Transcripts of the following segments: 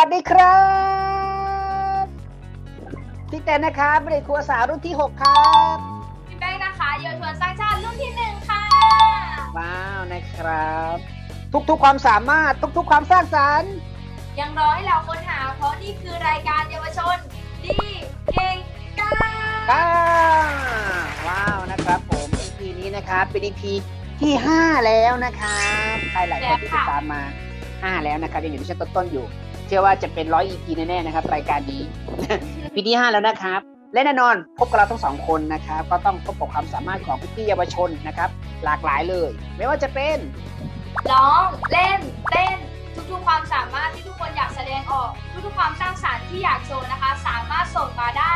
สวัสดีครับพี่เต้นนะครับเด็กครัวสาวรุ่นที่ 6 ครับพี่แป้งนะคะเยาวชนสร้างชาติรุ่นที่หนึ่งค่ะ ว้าวนะครับ ทุกๆความสามารถทุกๆความสร้างสรรค์ยังรอให้เราค้นหา เพราะนี่คือรายการเยาวชน ดีเก่งกล้าก้าว้าวนะครับผม EP นี้นะครับเป็น EP ที่ 5 แล้วนะครับใครหลายคนที่ติดตามมา 5 แล้วนะครับยังอยู่ในชั้นต้นๆอยู่ เชื่อว่าจะเป็นร้อย EP แน่ๆนะครับ รายการนี้ ปีที่ 5 แล้วนะครับ และแน่นอนพบกับเราทั้งสองคนนะครับ ก็ต้องพบกับความสามารถของพี่ๆเยาวชนนะครับ หลากหลายเลย ไม่ว่าจะเป็น ร้อง เล่น เต้น ทุกๆ ความสามารถที่ทุกคนอยากแสดงออก ทุกๆ ความสร้างสรรค์ที่อยากโชว์นะคะ สามารถส่งมาได้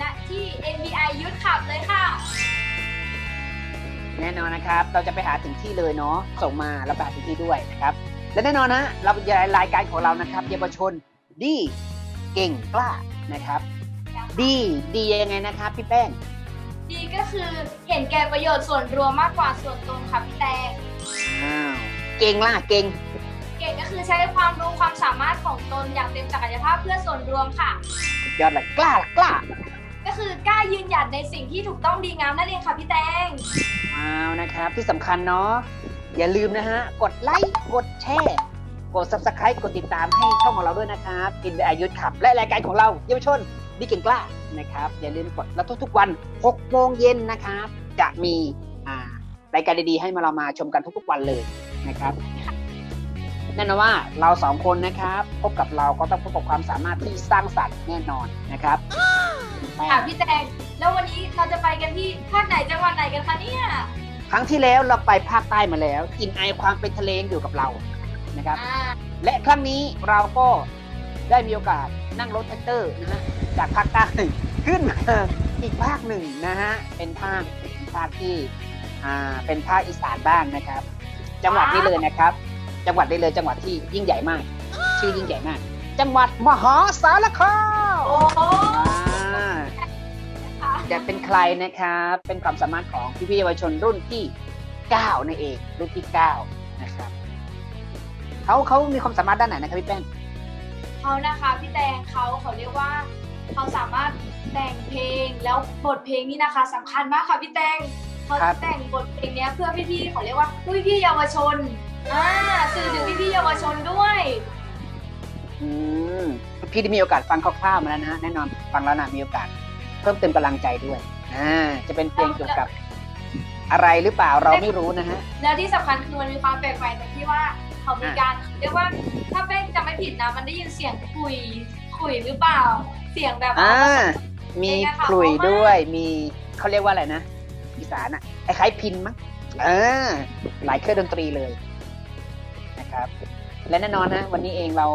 ณที่ NBI Youth Club เลยค่ะ แน่นอนนะครับ เราจะไปหาถึงที่เลยเนาะส่งมาแล้วไปหาถึงที่ด้วยนะครับ และแน่นอนนะเรารายการของเรานะครับเยาวชนดีเก่งกล้านะครับ ดีดียังไงนะครับพี่แป้งดีก็คือเห็นแก่ประโยชน์ส่วนรวมมากกว่าส่วนตนค่ะพี่แตงอ้าวเก่งล่ะเก่ง เก่งก็คือใช้ความรู้ความสามารถของตนอย่างเต็มศักยภาพเพื่อส่วนรวมค่ะสุดยอดเลยกล้าล่ะกล้า ก็คือกล้ายืนหยัดในสิ่งที่ถูกต้องดีงามนั่นเองค่ะพี่แตงว้าวนะครับที่สำคัญเนาะ อย่าลืมนะฮะ กดไลค์กดแชร์กด subscribe กดติดตามให้ช่องของเราด้วยนะครับกินไปอายุขับ และรายการของเราเยาวชนดีเก่งกล้านะครับ อย่าลืมกดแล้วทุกๆวัน6โมงเย็นนะครับ จะมีอ่ารายการดีๆ ให้มาเรามาชมกันทุกๆวันเลยนะครับแน่นอนว่าเราสองคนนะครับ พบกับเราก็ต้องพบกับความสามารถที่สร้างสรรค์แน่นอนนะครับค่ะพี่แตงแล้ววันนี้เราจะไปกันที่ภาคไหนจังหวัดไหนกันคะเนี่ย รั้งที่แล้วเราไปภาคใต้มาแล้วกลินไอความเป็นทะเลยังอยู่กับเรานะครับอ่าและครั้งนี้เราก็ได้มีโอกาสนั่งรถแท็กเตอร์นะฮะจากภาคใต้ขึ้นมาอีกภาคหนึ่งนะฮะเป็นภาคเป็นภาคที่อ่าเป็นภาคอีสานบ้างนะครับ จังหวัดนี้เลยนะครับ จังหวัดนี้เลยจังหวัดที่ยิ่งใหญ่มาก ชื่อยิ่งใหญ่มาก จังหวัดมหาสารคามโอ้โหอ่าค่ะ จะเป็นใครนะครับ เป็นความสามารถของพี่ๆเยาวชนรุ่นที่9นั่นเองรุ่นที่9นะครับเขาเขามีความสามารถด้านไหนนะครับพี่แป้งเขานะคะพี่แตงเขาเขาเรียกว่าเขาสามารถแต่งเพลงแล้วบทเพลงนี้นะคะสำคัญมากค่ะพี่แตงเขาครับแต่งบทเพลงเนี้ยเพื่อพี่ๆเขาเรียกว่าเพื่อพี่ๆเยาวชนอ่าสื่อถึงพี่ๆเยาวชนด้วยอืมพี่ได้มีโอกาสฟังคร่าวๆมาแล้วนะฮะแน่นอนฟังแล้วนะมีโอกาส เพิ่มเติมกำลังใจด้วยอ่าจะเป็นเพลงเกี่ยวกับอะไรหรือเปล่าเราไม่รู้นะฮะแล้วที่สำคัญคือมันมีความแปลกใหม่ตรงที่ว่าเขามีการเรียกว่าถ้าแป้งจำไม่ผิดนะมันได้ยินเสียงคุยคุยหรือเปล่า เสียงแบบอ่าว่ามีเป็นไงคะขลุ่ยเพราะว่าด้วยมีเขาเรียกว่าอะไรนะอีสานอะคล้ายๆพินมั้งเออหลายเครื่องดนตรีเลยนะครับ และแน่นอนนะวันนี้เองเรา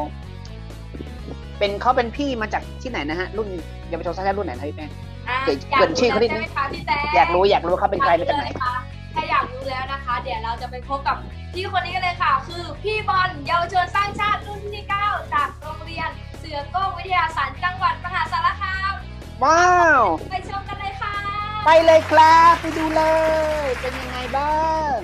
เป็นเขาเป็นพี่มาจากที่ไหนนะฮะ รุ่นเยาวชนสร้างชาติรุ่นไหนนะพี่แป้ง อะเกิดอยากเกิดชื่อเขาดิรู้แล้วใช่ไหมคะพี่แจ๊คอยากรู้อยากรู้เขาเป็นใครมาจากไหนคะถ้าอยากรู้แล้วนะคะ เดี๋ยวเราจะไปพบกับพี่คนนี้กันเลยค่ะ คือพี่บอลเยาวชนสร้างชาติรุ่นที่ 9 จากโรงเรียน เสือโก้งวิทยาศาสตร์จังหวัดมหาสารคามว้าว ไปชมกันเลยค่ะ ไปเลยครับ ไปดูเลย เป็นยังไงบ้าง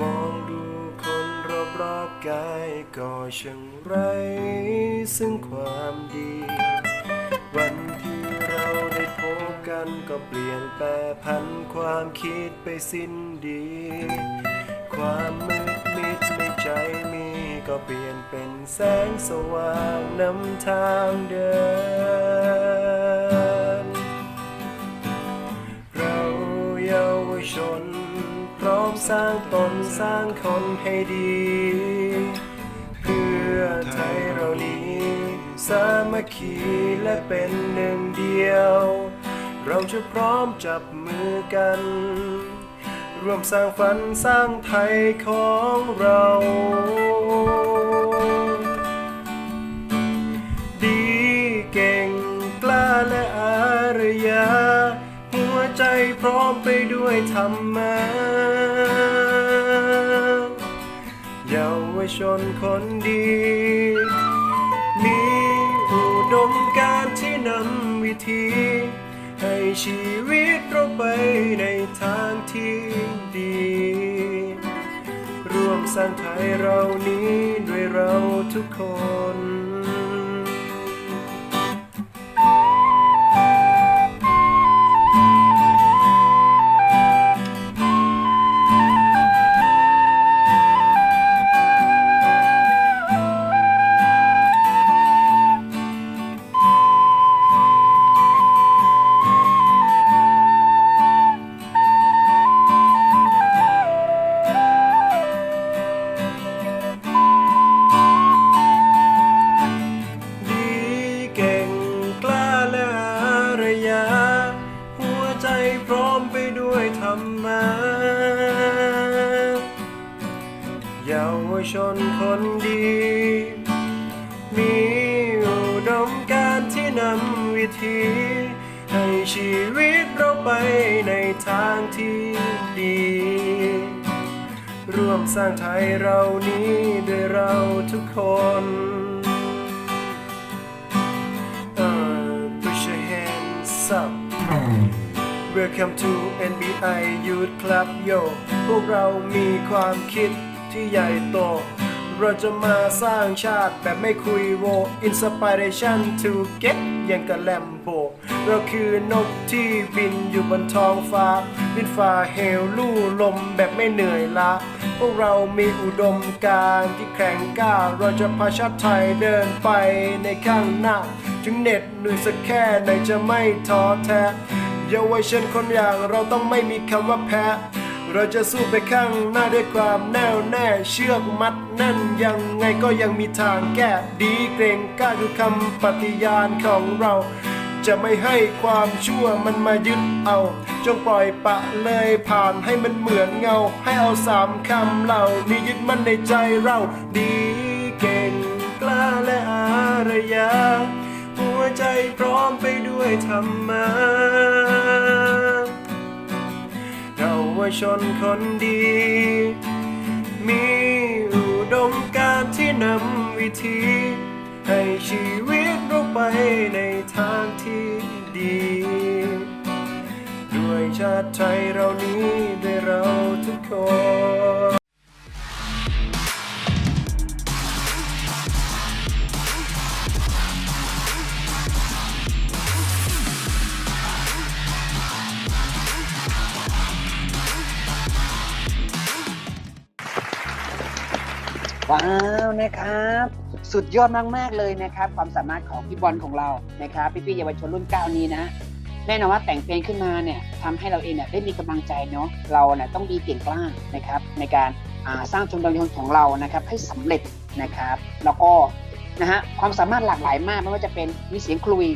มองดูคนรอบๆกายก็ช่างไร ซึ่งความดี วันที่เราได้พบกันก็เปลี่ยนแปรพันความคิดไปสิ้นดี ความมืดมิดในใจมีก็เปลี่ยนเป็นแสงสว่างนำทางเดิน สร้างคนให้ดี เพื่อไทยเรานี้ สามัคคีและเป็นหนึ่งเดียว เราจะพร้อมจับมือกัน ร่วมสร้างฝันสร้างไทยของเราดีเก่งกล้าและอารยา หัวใจพร้อมไปด้วยธรรมะ ชนคนดี มีอุดมการที่นำวิธี ให้ชีวิตเราไปในทางที่ดี ร่วมสร้างไทยเรานี้ด้วยเราทุกคน ชนคนดี มีอุดมการที่นำวิธี ให้ชีวิตเราไปในทางที่ดี ร่วมสร้างไทยเรานี้ด้วยเราทุกคน push your hands up Welcome to NBI Youth Club Yo พวกเรามีความคิด ที่ใหญ่โต เราจะมาสร้างชาติแบบไม่คุยโว Inspiration to get ยังกับแลมโบ เราคือนกที่บินอยู่บนท้องฟ้า บินฝ่าเหวลู่ลมแบบไม่เหนื่อยล้าพวกเรามีอุดมการณ์ที่แข็งกล้า เราจะพาชาติไทยเดินไปในข้างหน้า ถึงเหน็ดเหนื่อยสักแค่ไหนจะไม่ท้อแท้ เยาวชนคนอย่างเราต้องไม่มีคำว่าแพ้ เราจะสู้ไปข้างหน้าด้วยความแน่วแน่เชือกมัดแน่นยังไงก็ยังมีทางแก้ดีเกรงกล้าคือคำปฏิญาณของเรา จะไม่ให้ความชั่วมันมายึดเอา จงปล่อยปะเลยผ่านให้มันเหมือนเงา ให้เอาสามคำเหล่านี้ยึดมั่นในใจเราดีเก่งกล้าและอารยา หัวใจพร้อมไปด้วยธรรมะเยา วชนคนดี มีอุดมการณ์ที่นำวิธี ให้ชีวิตเราไปในทางที่ดี ด้วยชาติไทยเรานี้ด้วยเราทุกคน ว้าวนะครับ สุดยอดมากๆเลยนะครับ ความสามารถของพี่บอลของเรานะครับพี่ๆเยาวชนรุ่นเก้านี้นะแน่นอนว่าแต่งเพลงขึ้นมาเนี่ยทำให้เราเองเนี่ยได้มีกำลังใจเนาะเราเนี่ยต้องดีเก่งกล้านะครับ ในการสร้างชมรมเยาวชนของเรานะครับ ให้สำเร็จนะครับ แล้วก็นะฮะความสามารถหลากหลายมากไม่ว่าจะเป็นมีเสียงคลุย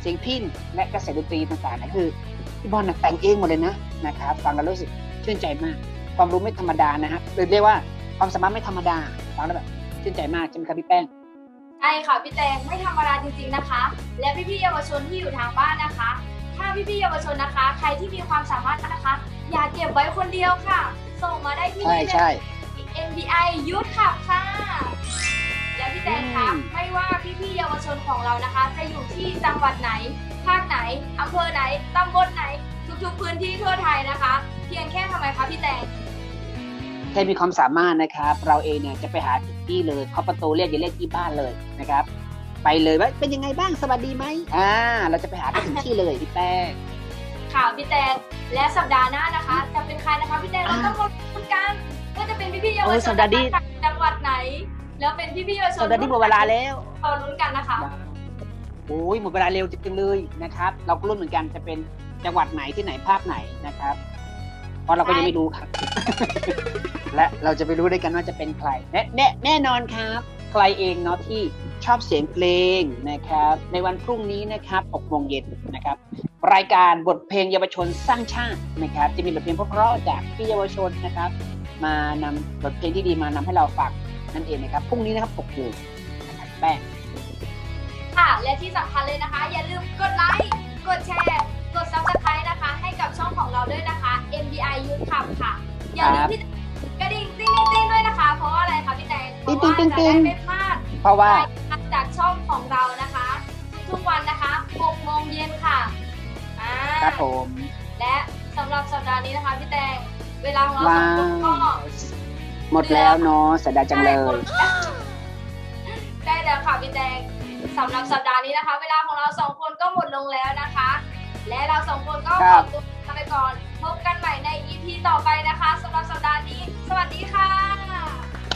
เสียงพิ้นและกระแสดนตรีต่างๆนะคือพี่บอลน่ะแต่งเองหมดเลยนะนะครับ ฟังแล้วรู้สึกชื่นใจมาก ความรู้ไม่ธรรมดานะฮะหรือเรียกว่า ความสามารถไม่ธรรมดาฟังแล้วแบบชื่นใจมากใช่ไหมครับพี่แป้งใช่ค่ะพี่แตงไม่ธรรมดาจริงๆนะคะ และพี่ๆเยาวชนที่อยู่ทางบ้านนะคะ ถ้าพี่ๆเยาวชนนะคะ ใครที่มีความสามารถนะคะ อย่าเก็บไว้คนเดียวค่ะ ส่งมาได้ที่ใช่นี่เลยใช่ NBI Youth Club ค่ะและพี่แตงคะไม่ว่าพี่ๆเยาวชนของเรานะคะ จะอยู่ที่จังหวัดไหน ภาคไหนอำเภอไหนตำบลไหน ทุกๆพื้นที่ทั่วไทยนะคะ เพียงแค่ทำไมคะพี่แตง แค่มีความสามารถนะครับ เราเองเนี่ยจะไปหาถึงที่เลยเคาะประตูเรียกอย่าเรียกที่บ้านเลยนะครับ ไปเลยว่าเป็นยังไงบ้างสวัสดีไหมอ่า เราจะไปหาไปถึงที่เลยพี่แป้งข่าวพี่แตงและสัปดาห์หน้านะคะ จะเป็นใครนะคะพี่แตงเราต้องมาลุ้นกันว่าจะเป็นพี่ๆเยาวเออชสันปดาห์นี้จากจังหวัดไหน แล้วเป็นพี่ๆเยาวชนตอนนี้หมดเวลาแล้วเราลุ้นกันนะคะโอ้ยหมดเวลาเร็วจังเลยนะครับ เราก็รุ่นเหมือนกันจะเป็นจังหวัดไหนที่ไหนภาคไหนนะครับเพ ราะเราก็ยังไม่รู้ครับ และเราจะไปรู้ด้วยกันว่าจะเป็นใคร แน่แน่แน่นอนครับ ใครเองเนาะที่ชอบเสียงเพลงนะครับ ในวันพรุ่งนี้นะครับ6โมงเย็นนะครับ รายการบทเพลงเยาวชนสร้างชาตินะครับ จะมีบทเพลงเพราะๆจากพี่เยาวชนนะครับ มานำบทเพลงที่ดีมานำให้เราฟังนั่นเองนะครับพรุ่งนี้นะครับ6โมงนะครับแป้งค่ะและที่สำคัญเลยนะคะ อย่าลืมกดไลค์กดแชร์กด subscribe นะคะ ให้กับช่องของเราด้วยนะคะ MBI Youth Club ค่ะ อย่าลืมที่กระดิ่งติ๊งติ๊งๆด้วยนะคะ เพราะว่าอะไรคะพี่แตงเพราะว่าติ๊งๆๆๆจะได้ไม่พลาดเพราะว่ารายการจากช่องของเรานะคะ ทุกๆวันนะคะ6โมงเย็นค่ะอ่าครับผมและสำหรับสัปดาห์นี้นะคะพี่แตงเวลาของเราว้าสองคนก็วหมดแล้วเนาะเสียดายจังเลยใช่แล้วค่ะพี่แตงสำหรับสัปดาห์นี้นะคะ เวลาของเราสองคนก็หมดลงแล้วนะคะ และเราสองคนก็คขรัอบตัวลาไปก่อนพบกันใหม่ใน EP ต่อไปนะคะสำหรับสัปดาห์นี้ สวัสดีค่ะ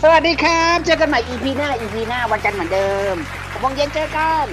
สวัสดีครับ เจอกันใหม่ EP หน้า EP หน้าวันจันทร์เหมือนเดิมหกโมงเย็นเจอกัน